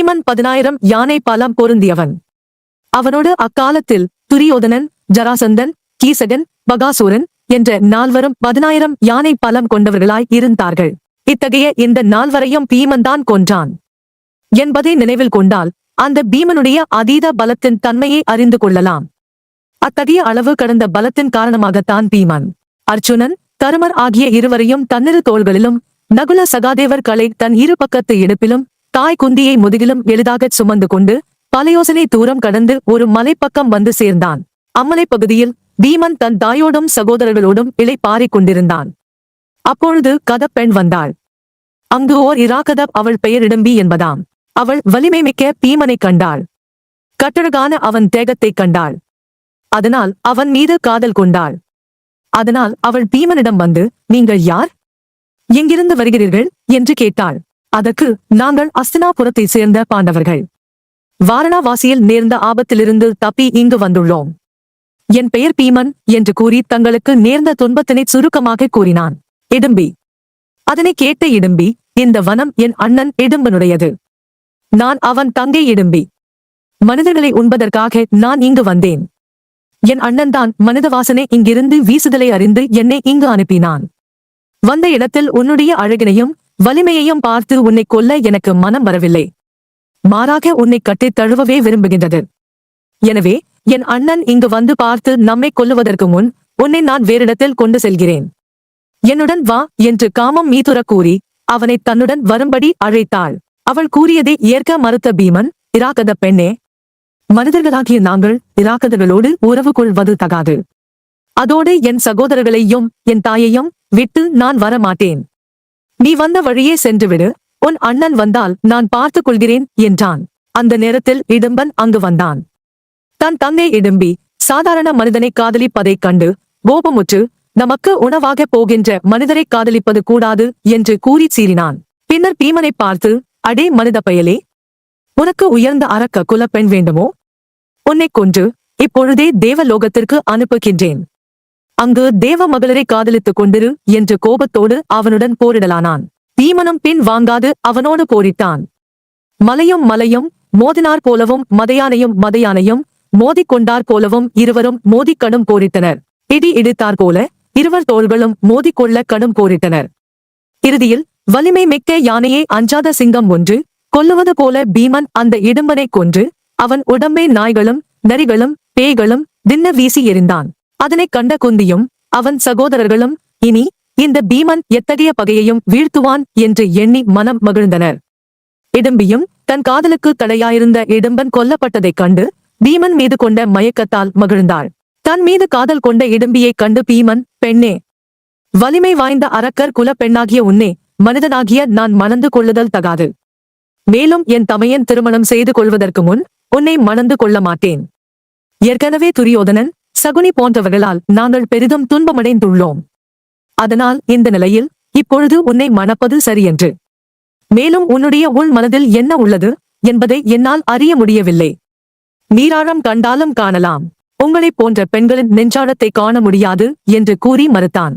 பீமன் பதினாயிரம் யானை பாலம் பொருந்தியவன். அவனோடு அக்காலத்தில் துரியோதனன் ஜராசந்தன் கீசகன் பகாசூரன் என்ற நால்வரும் பதினாயிரம் யானை பலம் கொண்டவர்களாய் இருந்தார்கள். இத்தகைய இந்த நால்வரையும் பீமன் தான் கொன்றான். என்பதை நினைவில் கொண்டால் அந்த பீமனுடைய அதீத பலத்தின் தன்மையை அறிந்து கொள்ளலாம். அத்தகைய அளவு கடந்த பலத்தின் காரணமாகத்தான் பீமன். அர்ஜுனன் கருமர் ஆகிய இருவரையும் தன்னிரு தோள்களிலும் நகுல சகாதேவர் களை தன் இரு பக்கத்து இடுப்பிலும் தாய் குந்தியை முதுகிலும் எளிதாகச் சுமந்து கொண்டு பல யோசனை தூரம் கடந்து ஒரு மலைப்பக்கம் வந்து சேர்ந்தான். அம்மலைப் பகுதியில் பீமன் தன் தாயோடும் சகோதரர்களோடும் இலை பாரிக் கொண்டிருந்தான். அப்பொழுது கதப்பெண் வந்தாள். அங்கு ஓர் இராக்கதப் அவள் பெயர் இடம்பி என்பதாம். அவள் வலிமை மிக்க பீமனைக் கண்டாள். கட்டழகான அவன் தேகத்தைக் கண்டாள். அதனால் அவன் மீது காதல் கொண்டாள். அதனால் அவள் பீமனிடம் வந்து நீங்கள் யார்? எங்கிருந்து வருகிறீர்கள்? என்று கேட்டாள். அதற்கு நாங்கள் அஸ்தினாபுரத்தை சேர்ந்த பாண்டவர்கள். வாரணாவாசியில் நேர்ந்த ஆபத்திலிருந்து தப்பி இங்கு வந்துள்ளோம். என் பெயர் பீமன் என்று கூறி தங்களுக்கு நேர்ந்த துன்பத்தினை சுருக்கமாக கூறினான். இடும்பி. அதனை கேட்ட இடும்பி இந்த வனம் என் அண்ணன் இடும்பனுடையது. நான் அவன் தங்கை இடும்பி. மனிதர்களை உண்பதற்காக நான் இங்கு வந்தேன். என் அண்ணன்தான் மனித வாசனை இங்கிருந்து வீசுதலை அறிந்து என்னை இங்கு அனுப்பினான். வந்த இடத்தில் உன்னுடைய அழகினையும் வலிமையையும் பார்த்து உன்னை கொல்ல எனக்கு மனம் வரவில்லை. மாறாக உன்னை கட்டித் தழுவவே விரும்புகின்றது. எனவே என் அண்ணன் இங்கு வந்து பார்த்து நம்மை கொல்லுவதற்கு முன் உன்னை நான் வேறிடத்தில் கொண்டு செல்கிறேன். என்னுடன் வா என்று காமம் மீதுர கூறி அவனை தன்னுடன் வரும்படி அழைத்தாள். அவள் கூறியதை ஏற்க மறுத்த பீமன் இராக்கத பெண்ணே மனிதர்களாகிய நாங்கள் இராக்கதர்களோடு உறவு கொள்வது தகாது. அதோடு என் சகோதரர்களையும் என் தாயையும் விட்டு நான் வர மாட்டேன் நீ வந்த வழியே சென்றுவிடு. உன் அண்ணன் வந்தால் நான் பார்த்துக் கொள்கிறேன் என்றான். அந்த நேரத்தில் இடும்பன் அங்கு வந்தான். தன் தந்தை இடும்பி சாதாரண மனிதனை காதலிப்பதைக் கண்டு கோபமுற்று நமக்கு உணவாக போகின்ற மனிதரை காதலிப்பது கூடாது என்று கூறி சீறினான். பின்னர் பீமனை பார்த்து அடே மனித பயலே உனக்கு உயர்ந்த அரக்க குலப்பெண் வேண்டுமோ? உன்னைக் கொன்று இப்பொழுதே தேவலோகத்திற்கு அனுப்புகின்றேன். அங்கு தேவ மகளிரை காதலித்துக் கொண்டிரு என்று கோபத்தோடு அவனுடன் போரிடலானான். தீமனும் பின் வாங்காது அவனோடு போரிட்டான். மலையும் மலையும் மோதினார் போலவும் மதையானையும் மதையானையும் மோதிக்கொண்டார் போலவும் இருவரும் மோதிக் கடும் போரிட்டனர். இடி இடித்தார் போல இருவர் தோள்களும் மோதிக்கொள்ள கடும் போரிட்டனர். இறுதியில் வலிமை மிக்க யானையை அஞ்சாத சிங்கம் ஒன்று கொல்லுவது போல பீமன் அந்த இடும்பனை கொன்று அவன் உடம்பை நாய்களும் நரிகளும் பேய்களும் தின்ன வீசி எறிந்தான். அதனைக் கண்ட குந்தியும் அவன் சகோதரர்களும் இனி இந்த பீமன் எத்தகைய பகையையும் வீழ்த்துவான்? என்று எண்ணி மனம் மகிழ்ந்தனர். இடும்பியும் தன் காதலுக்கு தடையாயிருந்த இடும்பன் கொல்லப்பட்டதைக் கண்டு பீமன் மீது கொண்ட மயக்கத்தால் மகிழ்ந்தாள். தன் மீது காதல் கொண்ட இடும்பியைக் கண்டு பீமன் பெண்ணே வலிமை வாய்ந்த அரக்கர் குல பெண்ணாகிய உன்னே மனிதனாகிய நான் மணந்து கொள்ளுதல் தகாது. மேலும் என் தமையன் திருமணம் செய்து கொள்வதற்கு முன் உன்னை மணந்து கொள்ள மாட்டேன். ஏற்கனவே துரியோதனன் சகுனி போன்றவர்களால் நாங்கள் பெரிதும் துன்பமடைந்துள்ளோம். அதனால் இந்த நிலையில் இப்பொழுது உன்னை மணப்பது சரியென்று. மேலும் உன்னுடைய உள் மனதில் என்ன உள்ளது என்பதை என்னால் அறிய முடியவில்லை. நீராழம் கண்டாலும் காணலாம். உங்களைப் போன்ற பெண்களின் நெஞ்சாழத்தை காண முடியாது என்று கூறி மறுத்தான்.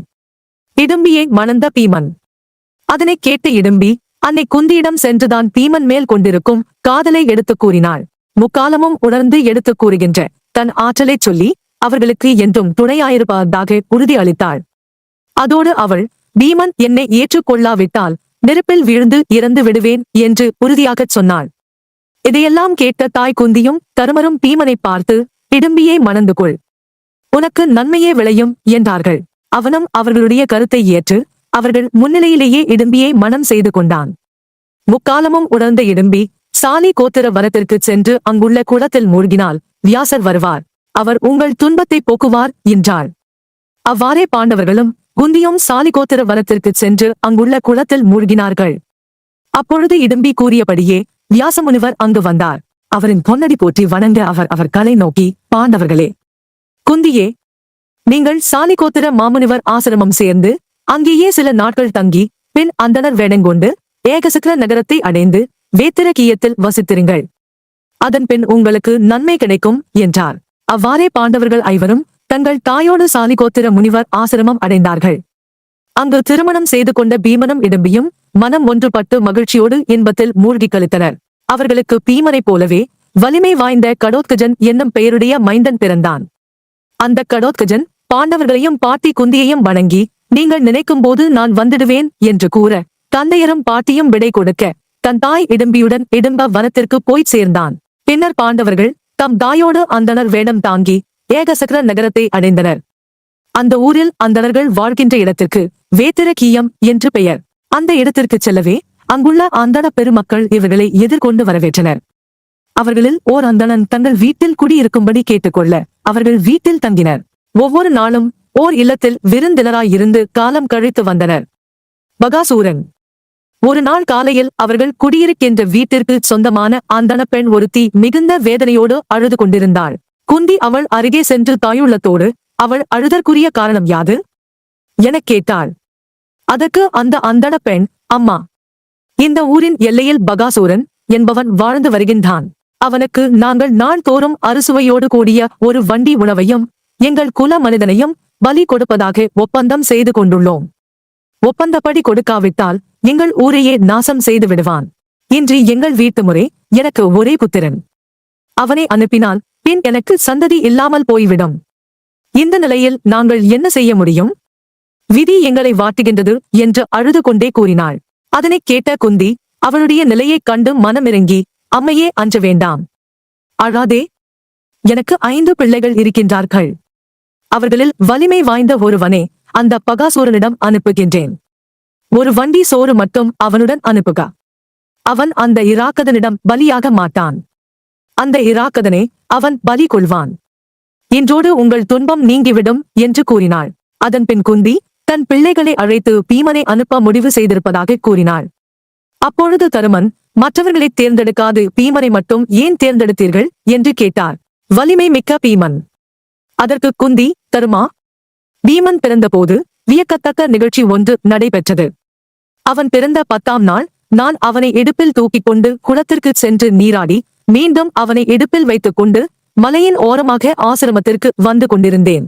இடும்பியை மணந்த பீமன். அதனைக் கேட்ட இடும்பி அன்னை குந்தியிடம் சென்றுதான் பீமன் மேல் கொண்டிருக்கும் காதலை எடுத்துக் கூறினாள். முக்காலமும் உணர்ந்து எடுத்துக் கூறுகின்ற தன் ஆற்றலைச் சொல்லி அவர்களுக்கு என்றும் துணையாயிருப்பதாக உறுதி அளித்தாள் அதோடு அவள் பீமன் என்னை ஏற்றுக்கொள்ளாவிட்டால் நெருப்பில் விழுந்து இறந்து விடுவேன் என்று உறுதியாகச் சொன்னாள். இதையெல்லாம் கேட்ட தாய் குந்தியும் தருமரும் பீமனைப் பார்த்து இடும்பியை மணந்து கொள் உனக்கு நன்மையே விளையும் என்றார்கள். அவனும் அவர்களுடைய கருத்தை ஏற்று அவர்கள் முன்னிலையிலேயே இடும்பியை மனம் செய்து கொண்டான். முக்காலமும் உணர்ந்த இடும்பி சாலி கோத்திர வரத்திற்கு சென்று அங்குள்ள குளத்தில் மூழ்கினால் வியாசர் வருவார். அவர் உங்கள் துன்பத்தை போக்குவார் என்றாள். அவ்வாறே பாண்டவர்களும் குந்தியும் சாலிகோத்திர வனத்திற்குச் சென்று அங்குள்ள குளத்தில் மூழ்கினார்கள். அப்பொழுது இடும்பி கூறியபடியே வியாசமுனிவர் அங்கு வந்தார். அவரின் பொன்னடி போற்றி வணங்க அவர் அவர் கலை நோக்கி பாண்டவர்களே குந்தியே நீங்கள் சாலிகோத்திர மாமுனிவர் ஆசிரமம் சேர்ந்து அங்கேயே சில நாட்கள் தங்கி பின் அந்தனர் வேடங்கொண்டு ஏகசக்கர நகரத்தை அடைந்து வேத்திரகீயத்தில் வசித்திருங்கள். அதன் பின் உங்களுக்கு நன்மை கிடைக்கும் என்றார். அவ்வாறே பாண்டவர்கள் ஐவரும் தங்கள் தாயோடு சாலிகோத்திர முனிவர் ஆசிரமம் அடைந்தார்கள். அங்கு திருமணம் செய்து கொண்ட பீமனும் இடும்பியும் மனம் ஒன்றுபட்டு மகிழ்ச்சியோடு இன்பத்தில் மூழ்கி கழித்தனர். அவர்களுக்கு பீமனைப் போலவே வலிமை வாய்ந்த கடோத்கஜன் என்னும் பெயருடைய மைந்தன் பிறந்தான். அந்த கடோத்கஜன் பாண்டவர்களையும் பாட்டி குந்தியையும் வணங்கி நீங்கள் நினைக்கும் போது நான் வந்துடுவேன் என்று கூற தந்தையரும் பாட்டியும் விடை கொடுக்க தன் தாய் இடும்பியுடன் இடும்ப வனத்திற்கு போய்ச் சேர்ந்தான். பின்னர் பாண்டவர்கள் தம் தாயோடு அந்தணர் வேடம் தாங்கி ஏகசக்கர நகரத்தை அடைந்தனர். அந்த ஊரில் அந்தணர்கள் வாழ்கின்ற இடத்திற்கு வேத்திரகீயம் என்று பெயர். அந்த இடத்திற்குச் செல்லவே அங்குள்ள அந்தன பெருமக்கள் இவர்களை எதிர்கொண்டு வரவேற்றனர். அவர்களில் ஓர் அந்தணன் தங்கள் வீட்டில் குடியிருக்கும்படி கேட்டுக்கொள்ள அவர்கள் வீட்டில் தங்கினர். ஒவ்வொரு நாளும் ஓர் இல்லத்தில் விருந்தினராயிருந்து காலம் கழித்து வந்தனர். பகாசூரன் ஒரு நாள் காலையில் அவர்கள் குடியிருக்கின்ற வீட்டிற்கு சொந்தமான அந்தண பெண் ஒருத்தி மிகுந்த வேதனையோடு அழுது கொண்டிருந்தாள். குந்தி அவள் அருகே சென்று தாயுள்ளத்தோடு அவள் அழுதற்குரிய காரணம் யாது எனக் கேட்டாள். அதற்கு அந்த அந்தன பெண் அம்மா இந்த ஊரின் எல்லையில் பகாசூரன் என்பவன் வாழ்ந்து வருகின்றான். அவனுக்கு நாங்கள் நாள்தோறும் அறுசுவையோடு கூடிய ஒரு வண்டி உணவையும் எங்கள் குல மனிதனையும் பலி கொடுப்பதாக ஒப்பந்தம் செய்து கொண்டுள்ளோம். ஒப்பந்தப்படி கொடுக்காவிட்டால் எங்கள் ஊரையே நாசம் செய்து விடுவான். இன்று எங்கள் வீட்டு முறை எனக்கு ஒரே புத்திரன். அவனை அனுப்பினால் பின் எனக்கு சந்ததி இல்லாமல் போய்விடும். இந்த நிலையில் நாங்கள் என்ன செய்ய முடியும்? விதி எங்களை வாட்டுகின்றது என்று அழுது கொண்டே கூறினாள். அதனைக் கேட்ட குந்தி அவளுடைய நிலையைக் கண்டு மனமிறங்கி அம்மையே அஞ்ச வேண்டாம். அழாதே. எனக்கு ஐந்து பிள்ளைகள் இருக்கின்றார்கள். அவர்களில் வலிமை வாய்ந்த ஒருவனே. அந்த பகாசூரனிடம் அனுப்புகின்றேன். ஒரு வண்டி சோறு மட்டும் அவனுடன் அனுப்புக. அவன் அந்த இராக்கதனிடம் பலியாக மாட்டான். அந்த இராக்கதனை அவன் பலி கொள்வான். இன்றோடு உங்கள் துன்பம் நீங்கிவிடும் என்று கூறினாள். அதன்பின் குந்தி தன் பிள்ளைகளை அழைத்து பீமனை அனுப்ப முடிவு செய்திருப்பதாக கூறினாள். அப்பொழுது தருமன் மற்றவர்களை தேர்ந்தெடுக்காது பீமனை மட்டும் ஏன் தேர்ந்தெடுத்தீர்கள்? என்று கேட்டார். வலிமை மிக்க பீமன். அதற்கு குந்தி தருமா பீமன் பிறந்தபோது வியக்கத்தக்க நிகழ்ச்சி ஒன்று நடைபெற்றது. அவன் பிறந்த பத்தாம் நாள் நான் அவனை இடுப்பில் தூக்கிக் கொண்டு குளத்திற்கு சென்று நீராடி மீண்டும் அவனை இடுப்பில் வைத்துக் கொண்டு மலையின் ஓரமாக ஆசிரமத்திற்கு வந்து கொண்டிருந்தேன்.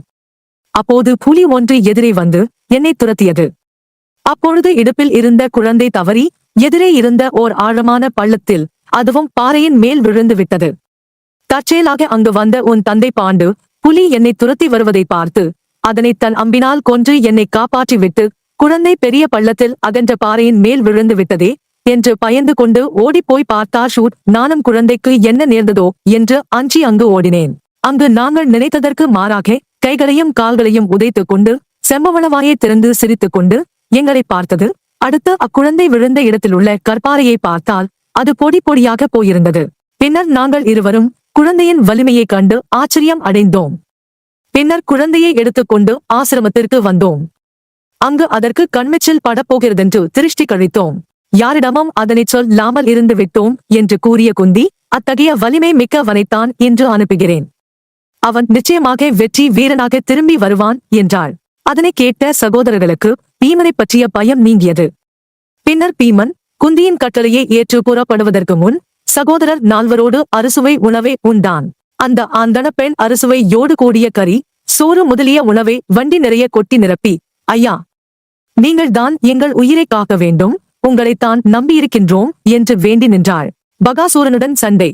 அப்போது புலி ஒன்று எதிரே வந்து என்னை துரத்தியது. அப்பொழுது இடுப்பில் இருந்த குழந்தை தவறி எதிரே இருந்த ஓர் ஆழமான பள்ளத்தில் அதுவும் பாறையின் மேல் விழுந்து விட்டது. தற்செயலாக அங்கு வந்த உன் தந்தை பாண்டு புலி என்னை துரத்தி வருவதை பார்த்து அதனை தன் அம்பினால் கொன்று என்னை காப்பாற்றிவிட்டு குழந்தை பெரிய பள்ளத்தில் அகன்ற பாறையின் மேல் விழுந்து விட்டதே என்று பயந்து கொண்டு ஓடிப்போய் பார்த்தார் ஷூட் நானும் குழந்தைக்கு என்ன நேர்ந்ததோ? என்று அஞ்சி அங்கு ஓடினேன். அங்கு நாங்கள் நினைத்ததற்கு மாறாக கைகளையும் கால்களையும் உதைத்துக் கொண்டு செம்பவளவாயை திறந்து சிரித்துக் கொண்டு எங்களை பார்த்தது? அடுத்து அக்குழந்தை விழுந்த இடத்திலுள்ள கற்பாறையை பார்த்தால் அது பொடி பொடியாக போயிருந்தது. பின்னர் நாங்கள் இருவரும் குழந்தையின் வலிமையைக் கண்டு ஆச்சரியம் அடைந்தோம். பின்னர் குழந்தையை எடுத்துக்கொண்டு ஆசிரமத்திற்கு வந்தோம். அங்கு அதற்கு கண்மிச்சல் படப்போகிறதென்று திருஷ்டி கழித்தோம். யாரிடமும் அதனைச் சொல்லாமல் இருந்து விட்டோம் என்று கூறிய குந்தி அத்தகைய வலிமை மிக்கவனைத்தான் என்று அனுப்புகிறேன். அவன் நிச்சயமாக வெற்றி வீரனாக திரும்பி வருவான் என்றாள். அதனை கேட்ட சகோதரர்களுக்கு பீமனைப் பற்றிய பயம் நீங்கியது. பின்னர் பீமன் குந்தியின் கட்டளையை ஏற்று புறப்படுவதற்கு முன் சகோதரர் நால்வரோடு அறுசுவை உணவை உண்டான். அந்த ஆந்தன பெண் அறுசுவை யோடு கூடிய கறி சோறு முதலிய உணவை வண்டி நிறைய கொட்டி நிரப்பி ஐயா நீங்கள் தான் எங்கள் உயிரை காக்க வேண்டும் உங்களைத்தான் நம்பியிருக்கின்றோம் என்று வேண்டி நின்றாள். பகாசூரனுடன் சண்டை.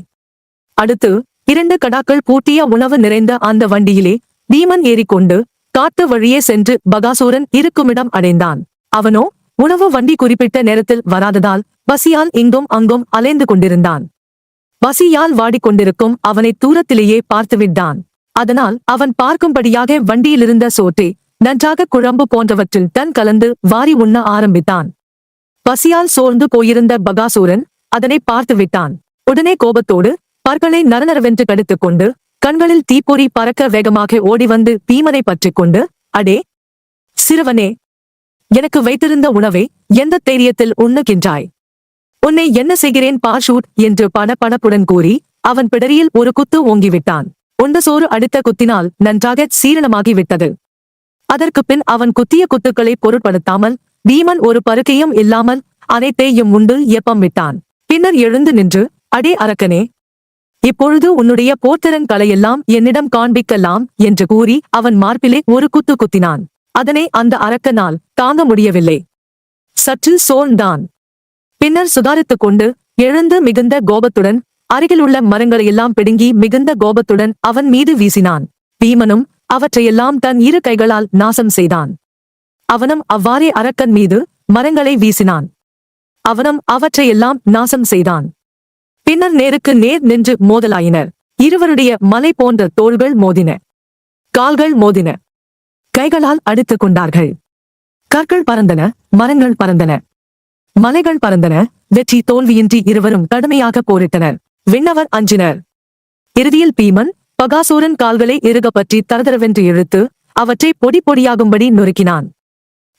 அடுத்து இரண்டு கடாக்கள் பூட்டிய உணவு நிறைந்த அந்த வண்டியிலே பீமன் ஏறிக்கொண்டு காட்டு வழியே சென்று பகாசூரன் இருக்குமிடம் அடைந்தான். அவனோ உணவு வண்டி குறிப்பிட்ட நேரத்தில் வராததால் பசியால் இங்கும் அங்கும் அலைந்து கொண்டிருந்தான். பசியால் வாடிக்கொண்டிருக்கும் அவனை தூரத்திலேயே பார்த்துவிட்டான். அதனால் அவன் பார்க்கும்படியாக வண்டியிலிருந்த சோற்றை நன்றாக குழம்பு போன்றவற்றில் தன் கலந்து வாரி உண்ண ஆரம்பித்தான். பசியால் சோர்ந்து போயிருந்த பகாசூரன் அதனை பார்த்து விட்டான் உடனே கோபத்தோடு பற்களை நரநரவென்று கடித்துக் கொண்டு கண்களில் தீப்பொறி பறக்க வேகமாக ஓடி வந்து பீமனை பற்றிக் கொண்டு அடே சிறுவனே எனக்கு வைத்திருந்த உணவை எந்த தைரியத்தில் உண்ணுகின்றாய்? உன்னை என்ன செய்கிறேன் பாஷூட் என்று படபடப்புடன் கூறி அவன் பிடரியில் ஒரு குத்து ஓங்கிவிட்டான். உண்ட சோறு அடித்த குத்தினால் நன்றாக சீரணமாகி விட்டது. அதற்குப் பின் அவன் குத்திய குத்துக்களை பொருட்படுத்தாமல் பீமன் ஒரு பருக்கையும் இல்லாமல் அனைத்தையும் உண்டு எப்பம் விட்டான். பின்னர் எழுந்து நின்று அடே அரக்கனே இப்பொழுது உன்னுடைய போர்த்திறன் கலையெல்லாம் என்னிடம் காண்பிக்கலாம் என்று கூறி அவன் மார்பிலே ஒரு குத்து குத்தினான். அதனை அந்த அரக்கனால் தாங்க முடியவில்லை. சற்று சோர்ந்தான். பின்னர் சுதாரித்துக் கொண்டு எழுந்து மிகுந்த கோபத்துடன் அருகிலுள்ள மரங்களையெல்லாம் பிடுங்கி மிகுந்த கோபத்துடன் அவன் மீது வீசினான். பீமனும் அவற்றையெல்லாம் தன் இரு கைகளால் நாசம் செய்தான். அவனும் அவ்வாறே அரக்கன் மீது மரங்களை வீசினான். அவனும் அவற்றையெல்லாம் நாசம் செய்தான். பின்னர் நேருக்கு நேர் நின்று மோதலாயினர். இருவருடைய மலை போன்ற தோள்கள் மோதின. கால்கள் மோதின. கைகளால் அடித்துக் கொண்டார்கள். கற்கள் பறந்தன மரங்கள் பறந்தன. மலைகள் பறந்தன. வெற்றி தோல்வியின்றி இருவரும் கடுமையாக போரிட்டனர். விண்ணவர் அஞ்சினர். இறுதியில் பீமன் பகாசூரன் கால்களை இறுக பற்றி தரதரவென்று இழுத்து அவற்றை பொடி பொடியாகும்படி நொறுக்கினான்.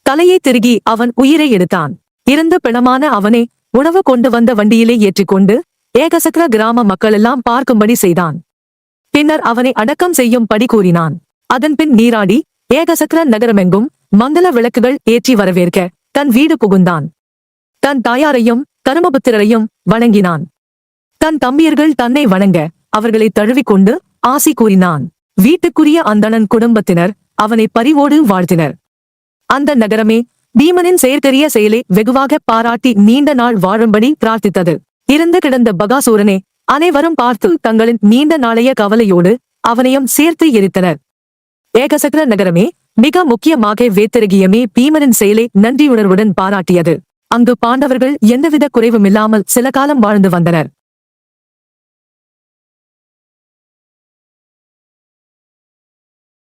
தலையை திருகி அவன் உயிரை எடுத்தான். இறந்த பிணமான அவனை உணவு கொண்டு வந்த வண்டியிலே ஏற்றிக்கொண்டு ஏகசக்கர கிராம மக்களெல்லாம் பார்க்கும்படி செய்தான். பின்னர் அவனை அடக்கம் செய்யும் படி கூறினான். அதன்பின் நீராடி ஏகசக்கர நகரமெங்கும் மங்கள விளக்குகள் ஏற்றி வரவேற்க தன் வீடு புகுந்தான். தன் தாயாரையும் கருமபுத்திரரையும் வணங்கினான். தன் தம்பியர்கள் தன்னை வணங்க அவர்களை தழுவிக்கொண்டு ஆசி கூறினான். வீட்டுக்குரிய அந்தணன் குடும்பத்தினர் அவனை பரிவோடு வாழ்த்தினர். அந்த நகரமே பீமனின் செயற்கரிய செயலை வெகுவாக பாராட்டி நீண்ட நாள் வாழும்படி பிரார்த்தித்தது. இறந்து கிடந்த பகாசூரனே அனைவரும் பார்த்து தங்களின் நீண்ட நாளைய கவலையோடு அவனையும் சேர்த்து எரித்தனர். ஏகசக்கர நகரமே மிக முக்கியமாக வேத்திரகியமே பீமனின் செயலை நன்றியுணர்வுடன் பாராட்டியது. அங்கு பாண்டவர்கள் எந்தவித குறைவுமில்லாமல் சில காலம் வாழ்ந்து வந்தனர்.